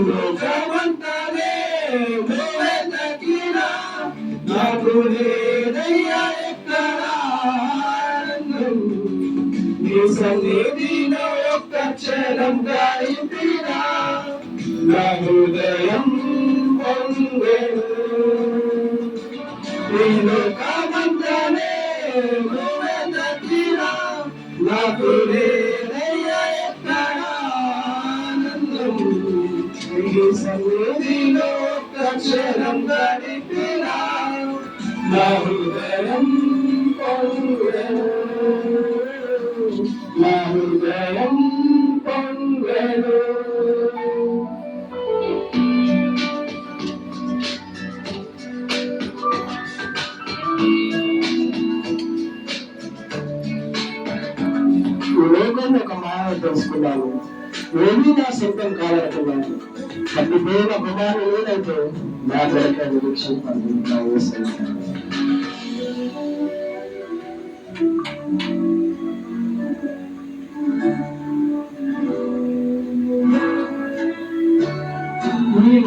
లోకమంతనే నువ్వే నాకు లేదయ్యా ఎక్కడ ఆనందం నీ సన్నిధిలో ఒక్క క్షణం గడిపినా నా హృదయం నాకు నీ సన్నిధిలో ఒక్క గడిపినా నా హృదయం నా హృదయం ఒక మాట తెలుసుకున్నాను ఏమీ నా సొంతం కావాలనుకున్నాను అన్ని పేరు అభిమానులు ఏదైతే నా దొరక నిరీక్షణ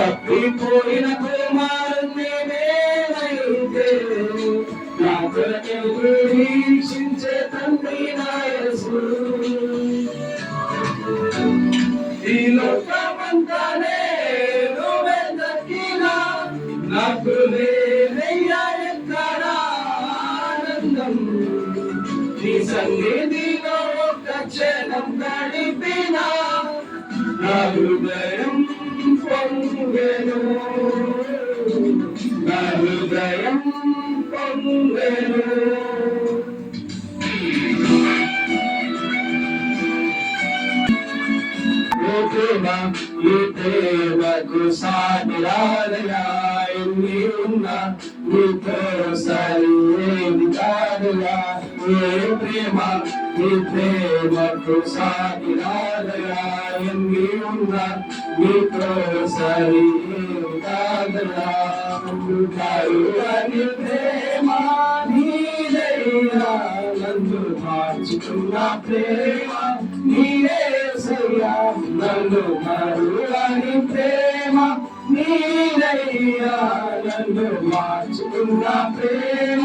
తప్పిపోయిన కుమారుని నేనైతే నా తండ్రి నా ఈ లోకమంతానే నువ్వే దక్కినా నాకు లేదయ్యా ఎక్కడ ఆనందం. నీ సన్నిధిలో క్షణం గడిపినా నా హృదయం పొంగెను నా హృదయం పొంగెను ఓ ప్రేమ ప్రేమకు సాటిరాలయా ఎన్ని ఉన్నా నీతో సరి కాదుగా ఏ ప్రేమ ప్రేమకు ఎన్ని ఉన్నా నీతో సరి ఏది ప్రేమ నీదైనా నన్ను మార్చుకున్న ప్రేమ నీవే సయ్యా. నన్ను మరువని ప్రేమ నీదయ్యా నన్ను మార్చుకున్న ప్రేమ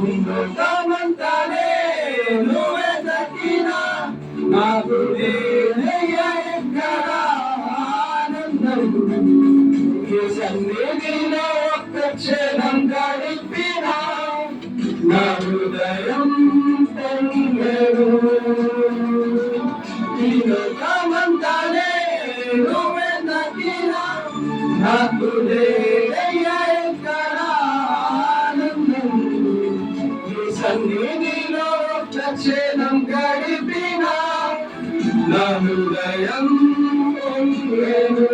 లోకమంతానే నువ్వే దక్కినా. నాకు సన్నిధిలో ఒక్క క్షణం నా హృదయం గడిపినా నా హృదయం పొంగెను